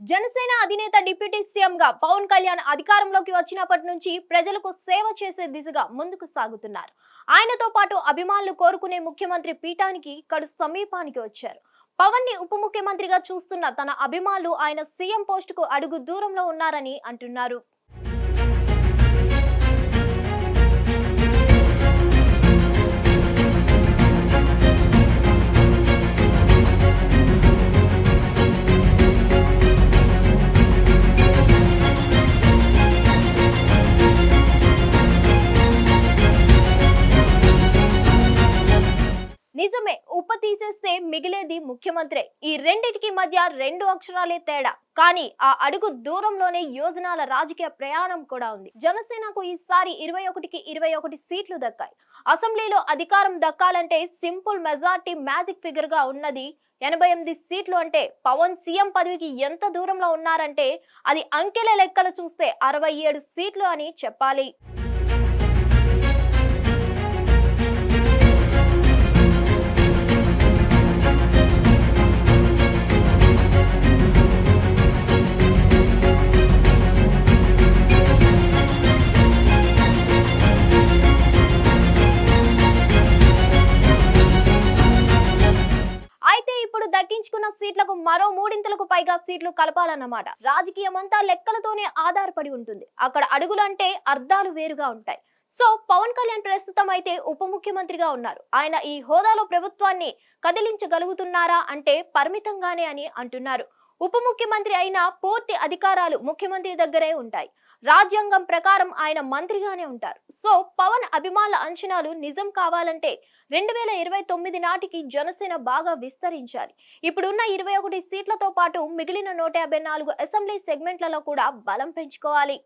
జనసేన అధినేత deputy CM గా పవన్ కళ్యాణ్ అధికారంలోకి వచ్చినప్పటి నుంచి ప్రజలకు సేవ చేసే దిశగా ముందుకు సాగుతున్నారు. ఆయనతో పాటు అభిమానులు కోరుకునే ముఖ్యమంత్రి పీఠానికి కడు సమీపానికి వచ్చారు. పవన్ని ఉప ముఖ్యమంత్రిగా చూస్తున్న తన అభిమానులు ఆయన సీఎం పోస్టుకు అడుగు దూరంలో ఉన్నారని అంటున్నారు. మిగిలేది ముఖ్యమంత్రి. ఈ రెండిటికి మధ్య రెండు అక్షరాలే తేడా. కానీ ఆ అడుగు దూరంలోనే యోజనాల రాజకీయ ప్రయాణం కూడా ఉంది. జనసేనకు ఈసారి ఇరవై ఒకటికి ఇరవై ఒకటి సీట్లు దక్కాయి. అసెంబ్లీలో అధికారం దక్కాలంటే సింపుల్ మెజార్టీ మ్యాజిక్ ఫిగర్గా ఉన్నది ఎనభై ఎనిమిది సీట్లు అంటే పవన్ సీఎం పదవికి ఎంత దూరంలో ఉన్నారంటే అది అంకెల లెక్కలు చూస్తే అరవై ఏడు సీట్లు అని చెప్పాలి. సీట్లకు మరో మూడింతలకు పైగా సీట్లు కలపాలన్నమాట. రాజకీయమంతా లెక్కలతోనే ఆధారపడి ఉంటుంది. అక్కడ అడుగులు అంటే అర్థాలు వేరుగా ఉంటాయి. సో పవన్ కళ్యాణ్ ప్రస్తుతం అయితే ఉప ముఖ్యమంత్రిగా ఉన్నారు. ఆయన ఈ హోదాలో ప్రభుత్వాన్ని కదిలించగలుగుతున్నారా అంటే పరిమితంగానే అని అంటున్నారు. ఉప ముఖ్యమంత్రి అయినా పూర్తి అధికారాలు ముఖ్యమంత్రి దగ్గరే ఉంటాయి. రాజ్యాంగం ప్రకారం ఆయన మంత్రిగానే ఉంటారు. సో పవన్ అభిమానుల అంచనాలు నిజం కావాలంటే రెండు వేల ఇరవై తొమ్మిది నాటికి జనసేన బాగా విస్తరించాలి. ఇప్పుడున్న ఇరవై ఒకటి సీట్లతో పాటు మిగిలిన నూట యాభై నాలుగు అసెంబ్లీ సెగ్మెంట్లలో కూడా బలం పెంచుకోవాలి.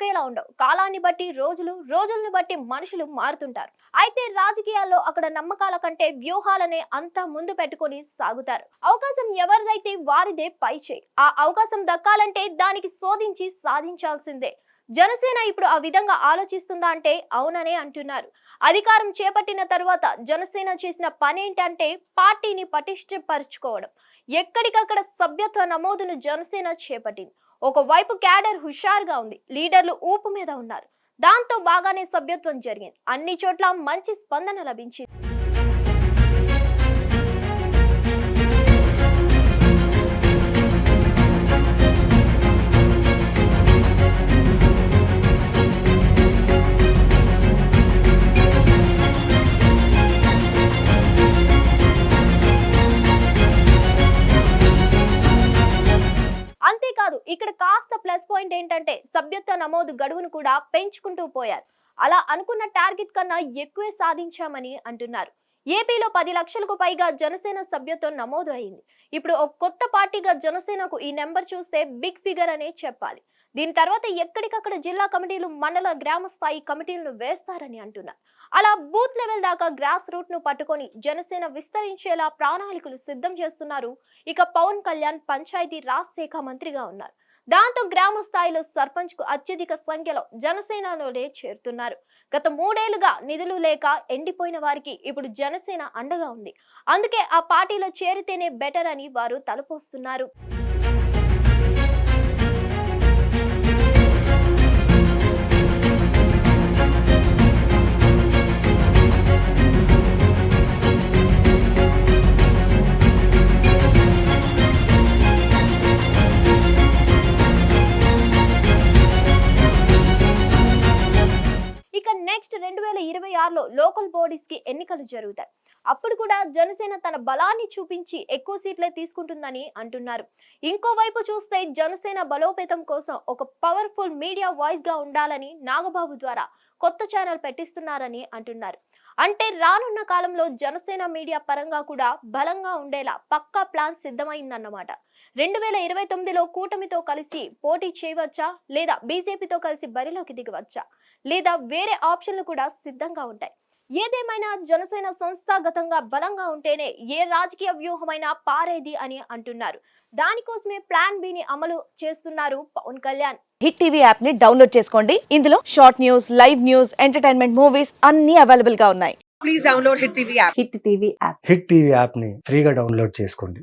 ఒకేలా ఉండవు. కాలాన్ని బట్టి రోజులు రోజులను బట్టి మనుషులు మారుతుంటారు. అయితే రాజకీయాల్లో అక్కడ నమ్మకాల కంటే వ్యూహాలనే అంతా ముందు పెట్టుకొని సాగుతారు. అవకాశం ఎవరిదైతే వారిదే పై చేయి. ఆ అవకాశం దక్కాలంటే దానికి శోధించి సాధించాల్సిందే. జనసేన ఇప్పుడు ఆ విధంగా ఆలోచిస్తుందా అంటే అవుననే అంటున్నారు. అధికారం చేపట్టిన తర్వాత జనసేన చేసిన పని ఏంటంటే పార్టీని పటిష్టపరుచుకోవడం ఎక్కడికక్కడ సభ్యత్వ నమోదును జనసేన చేపట్టింది. ఒకవైపు క్యాడర్ హుషారుగా ఉంది లీడర్లు ఊపు మీద ఉన్నారు. దాంతో బాగానే సభ్యత్వం జరిగింది. అన్ని చోట్ల మంచి స్పందన లభించింది. ఇక్కడ కాస్త ప్లస్ పాయింట్ ఏంటంటే సభ్యత్వ నమోదు గడువును కూడా పెంచుకుంటూ పోయారు. అలా అనుకున్న టార్గెట్ కన్నా ఎక్కువే సాధించామని అంటున్నారు. ఏపీలో పది లక్షలకు పైగా జనసేన సభ్యత్వం నమోదు అయింది. ఇప్పుడు ఒక కొత్త పార్టీగా జనసేనకు ఈ నెంబర్ చూస్తే బిగ్ ఫిగర్ అనే చెప్పాలి. దీని తర్వాత ఎక్కడికక్కడ జిల్లా కమిటీలు మండల గ్రామ స్థాయి కమిటీలను వేస్తారని అంటున్నారు. అలా బూత్ లెవెల్ దాకా గ్రాస్ రూట్ను పట్టుకొని జనసేన విస్తరించేలా ప్రణాళికలు సిద్ధం చేస్తున్నారు. ఇక పవన్ కళ్యాణ్ పంచాయతీ రాజ్ శాఖ మంత్రిగా ఉన్నారు. దాంతో గ్రామ స్థాయిలో సర్పంచ్కు అత్యధిక సంఖ్యలో జనసేనలోనే చేరుతున్నారు. గత మూడేళ్ళుగా నిధులు లేక ఎండిపోయిన వారికి ఇప్పుడు జనసేన అండగా ఉంది. అందుకే ఆ పార్టీలో చేరితేనే బెటర్ అని వారు తలపోస్తున్నారు. ఇరవై ఆరులో లోకల్ బాడీస్కి ఎన్నికలు జరుగుతాయి. అప్పుడు కూడా జనసేన తన బలాన్ని చూపించి ఎక్కువ సీట్లే తీసుకుంటుందని అంటున్నారు. ఇంకోవైపు చూస్తే జనసేన బలోపేతం కోసం ఒక పవర్ఫుల్ మీడియా వాయిస్గా ఉండాలని నాగబాబు ద్వారా కొత్త ఛానల్ పెట్టిస్తున్నారని అంటున్నారు. అంటే రానున్న కాలంలో జనసేన మీడియా పరంగా కూడా బలంగా ఉండేలా పక్కా ప్లాన్ సిద్ధమైందన్నమాట. రెండు వేల ఇరవై తొమ్మిదిలో కూటమితో కలిసి పోటీ చేయవచ్చా? లేదా బీజేపీతో కలిసి బరిలోకి దిగవచ్చా? లేదా వేరే ఆప్షన్లు కూడా సిద్ధంగా ఉంటాయి. ఏదేమైనా జనసేన సంస్థాగతంగా బలంగా ఉంటేనే ఏ రాజకీయ వ్యూహమైనా పారేది అని అంటున్నారు. దానికోసమే ప్లాన్ బిని అమలు చేస్తున్నారు పవన్ కళ్యాణ్. హిట్ టీవీ యాప్ని డౌన్లోడ్ చేసుకోండి. ఇందులో short news live news entertainment movies అన్ని అవైలబుల్గా ఉన్నాయి. Please download Hit TV app. Hit TV app Hit TV యాప్ని ఫ్రీగా డౌన్లోడ్ చేసుకోండి.